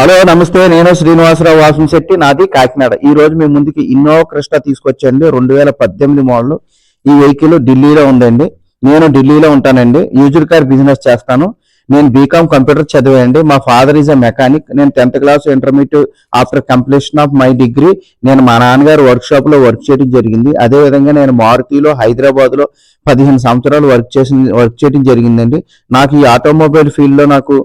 Hello నమస్తే నేను శ్రీనివాసరావు వాసం శెట్టి నాది కాకినాడ. ఈ రోజు మీ ముందుకి ఇన్నోవా క్రిస్టా తీసుకొచ్చండి. రెండు వేల పద్దెనిమిది మోడల్. ఈ వెహికల్ ఢిల్లీలో ఉందండి. నేను ఢిల్లీలో ఉంటానండి. యూజర్ కార్ బిజినెస్ చేస్తాను. నేను బీకామ్ కంప్యూటర్ చదివాయండి మా ఫాదర్ ఈజ్ అ మెకానిక్. నేను tenth class intermediate after completion of my degree. నేను మా నాన్నగారు వర్క్ షాప్లో వర్క్ చేయడం జరిగింది. అదే విధంగా నేను మారుతిలో హైదరాబాద్లో పదిహేను సంవత్సరాలు వర్క్ చేసి వర్క్ చేయడం జరిగిందండి. నాకు ఈ ఆటోమొబైల్ ఫీల్డ్లో నాకు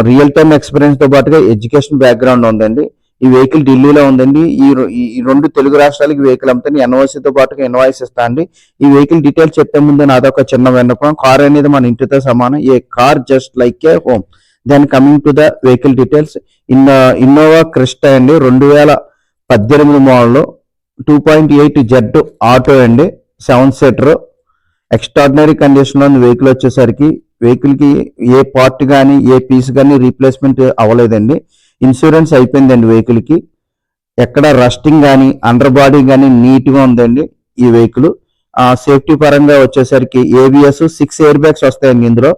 రియల్ టైమ్ ఎక్స్పీరియన్స్తో పాటుగా ఎడ్యుకేషన్ బ్యాక్గ్రౌండ్ ఉందండి. ఈ వెహికల్ ఢిల్లీలో ఉందండి. ఈ ఈ- రెండు తెలుగు రాష్ట్రాలకి వెహికల్ అమ్ముతాను ఎన్ఓసీతో పాటుగా ఇన్వాయిస్ ఇస్తా అండి. ఈ వెహికల్ డీటెయిల్స్ చెప్పే ముందు నాదొక చిన్న విన్నపం. కార్ అనేది మన ఇంటితో సమానం. A car just like a home then coming to the vehicle details in Innova Crysta అండి. రెండు వేల పద్దెనిమిది model. Two point eight Z auto అండి. సెవెన్ సీటర్ ఎక్స్ట్రాడినరీ కండిషన్లో వెహికల్ వచ్చేసరికి వెహికల్కి ఏ పార్ట్ కానీ ఏ పీస్ కానీ రీప్లేస్మెంట్ అవ్వలేదండి. ఇన్సూరెన్స్ అయిపోయిందండి వెహికల్కి ఎక్కడ రస్టింగ్ కానీ అండర్ బాడీ కానీ నీట్గా ఉందండి ఈ వెహికల్. ఆ సేఫ్టీ పరంగా వచ్చేసరికి ఏబిఎస్ సిక్స్ ఎయిర్ బ్యాగ్స్ వస్తాయండి ఇందులో.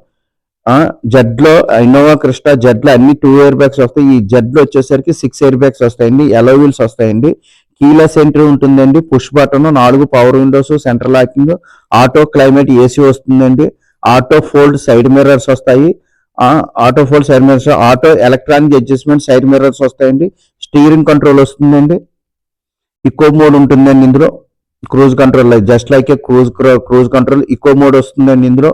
జడ్లో ఇన్నోవా క్రిస్టా జడ్లో అన్ని టూ ఎయిర్ బ్యాగ్స్ వస్తాయి. ఈ జడ్లో వచ్చేసరికి సిక్స్ ఎయిర్ బ్యాగ్స్ వస్తాయండి. ఎలో వీల్స్ వస్తాయండి. కీలెస్ ఎంట్రీ ఉంటుందండి. పుష్ బటన్ నాలుగు power windows centre locking auto climate AC వస్తుందండి. ఆటో ఫోల్డ్ సైడ్ మిర్రర్స్ వస్తాయి. Auto fold side mirrors auto electronic adjustment side mirrors వస్తాయండి. స్టీరింగ్ కంట్రోల్ వస్తుందండి. Eco mode ఉంటుందండి ఇందులో. Cruise control just like a cruise cruise control eco mode వస్తుందండి ఇందులో.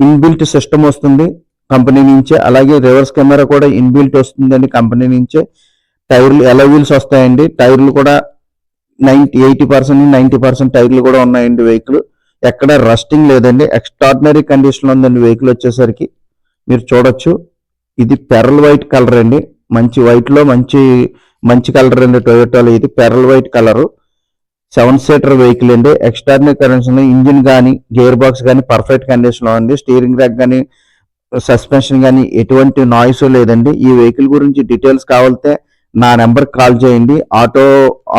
Inbuilt system వస్తుంది company నుంచే. అలాగే రివర్స్ కెమెరా కూడా ఇన్బిల్ట్ వస్తుందండి కంపెనీ నుంచే. టైర్లు ఎలా వీల్స్ వస్తాయండి. టైర్లు కూడా ninety eighty percent ninety percent టైర్లు కూడా ఉన్నాయండి వెహికల్. ఎక్కడ రస్టింగ్ లేదండి. ఎక్స్ట్రాడినరీ కండిషన్ ఉందండి వెహికల్ వచ్చేసరికి. మీరు చూడొచ్చు. ఇది పెరల్ వైట్ కలర్ అండి. మంచి వైట్లో మంచి మంచి కలర్ అండి టొయోటాలో ఇది pearl white colour. Seven seater vehicle అండి. ఎక్స్ట్రాడినరీ కండిషన్ ఇంజిన్ కానీ గేర్ బాక్స్ కానీ పర్ఫెక్ట్ కండిషన్లో ఉంది. స్టీరింగ్ ర్యాక్ కానీ సస్పెన్షన్ కానీ ఎటువంటి నాయిస్ లేదండి. ఈ వెహికల్ గురించి డీటెయిల్స్ కావాలితే నా నెంబర్ కాల్ చేయండి. ఆటో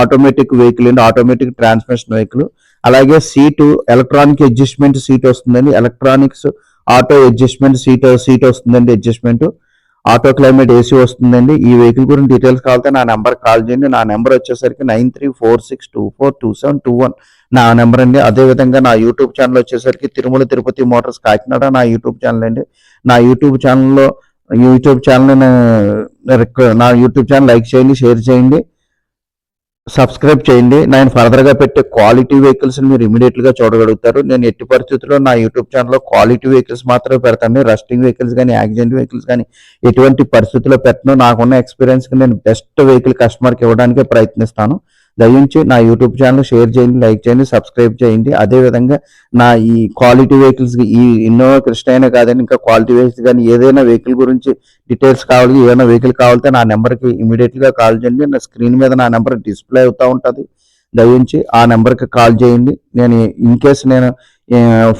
ఆటోమేటిక్ వెహికల్ అండి. ఆటోమేటిక్ ట్రాన్స్మిషన్ వెహికల్ అలాగే సీటు ఎలక్ట్రానిక్ అడ్జస్ట్మెంట్ సీట్ వస్తుందండి. Electronics auto adjustment seat seat వస్తుందండి అడ్జస్ట్మెంట్. ఆటో క్లైమేట్ ఏసీ వస్తుందండి. ఈ వెహికల్ గురించి డీటెయిల్స్ కావాలంటే నా నెంబర్ కాల్ చేయండి. నా నెంబర్ వచ్చేసరికి nine three four six two four two seven two one నా నెంబర్ అండి. అదే విధంగా నా యూట్యూబ్ ఛానల్ వచ్చేసరికి తిరుమల తిరుపతి మోటార్స్ కాకినాడ నా యూట్యూబ్ ఛానల్ అండి. నా యూట్యూబ్ ఛానల్లో యూట్యూబ్ ఛానల్ నా యూట్యూబ్ ఛానల్ లైక్ చేయండి షేర్ చేయండి. సబ్స్క్రైబ్ చేయండి. నేను ఫర్దర్గా పెట్టే క్వాలిటీ వెహికల్స్ని మీరు ఇమీడియట్గా చూడగలుగుతారు. నేను ఎట్టి పరిస్థితుల్లో నా యూట్యూబ్ ఛానల్లో క్వాలిటీ వెహికల్స్ మాత్రమే పెడతాను. రస్టింగ్ వెహికల్స్ కానీ యాక్సిడెంట్ వెహికల్స్ కానీ ఎటువంటి పరిస్థితుల్లో పెట్టను. నాకున్న ఎక్స్పీరియన్స్కి నేను బెస్ట్ వెహికల్ కస్టమర్కి ఇవ్వడానికే ప్రయత్నిస్తాను. దయించి నా యూట్యూబ్ ఛానల్ షేర్ చేయండి లైక్ చేయండి సబ్స్క్రైబ్ చేయండి. అదే విధంగా నా ఈ క్వాలిటీ వెహికల్స్ ఈ ఇన్నోవా క్రిస్టా అయినా ఇంకా క్వాలిటీ వెహికల్స్ కానీ ఏదైనా వెహికల్ గురించి డీటెయిల్స్ కావాలి ఏదైనా వెహికల్ కావాలంటే నా నెంబర్కి ఇమీడియట్గా కాల్ చేయండి. నా స్క్రీన్ మీద నా నెంబర్ డిస్ప్లే అవుతూ ఉంటుంది. దయించి ఆ నెంబర్కి కాల్ చేయండి. నేను ఇన్ కేస్ నేను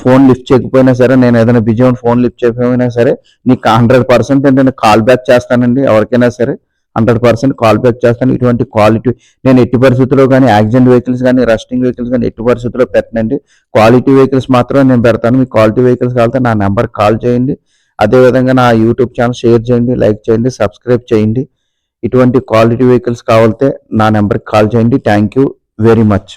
ఫోన్ లిఫ్ట్ చేయకపోయినా సరే నేను ఏదైనా బిజీ ఫోన్ లిఫ్ట్ చేయకపోయినా సరే నీకు హండ్రెడ్ పర్సెంట్ నేను కాల్ బ్యాక్ చేస్తానండి ఎవరికైనా సరే. హండ్రెడ్ పర్సెంట్ కాల్ బ్యాక్ చేస్తాను. ఇటువంటి క్వాలిటీ నేను ఎట్టి పరిస్థితుల్లో కానీ యాక్సిడెంట్ వెహికల్స్ కానీ రస్టింగ్ వెహికల్స్ కానీ ఎట్టి పరిస్థితుల్లో పెట్టనండి. క్వాలిటీ వెహికల్స్ మాత్రం నేను పెడతాను. మీ క్వాలిటీ వెహికల్స్ కావాలంటే నా నెంబర్ కాల్ చేయండి. అదే విధంగా నా యూట్యూబ్ ఛానల్ షేర్ చేయండి లైక్ చేయండి సబ్స్క్రైబ్ చేయండి. ఇటువంటి క్వాలిటీ వెహికల్స్ కావాలంటే నా నెంబర్కి కాల్ చేయండి. Thank you very much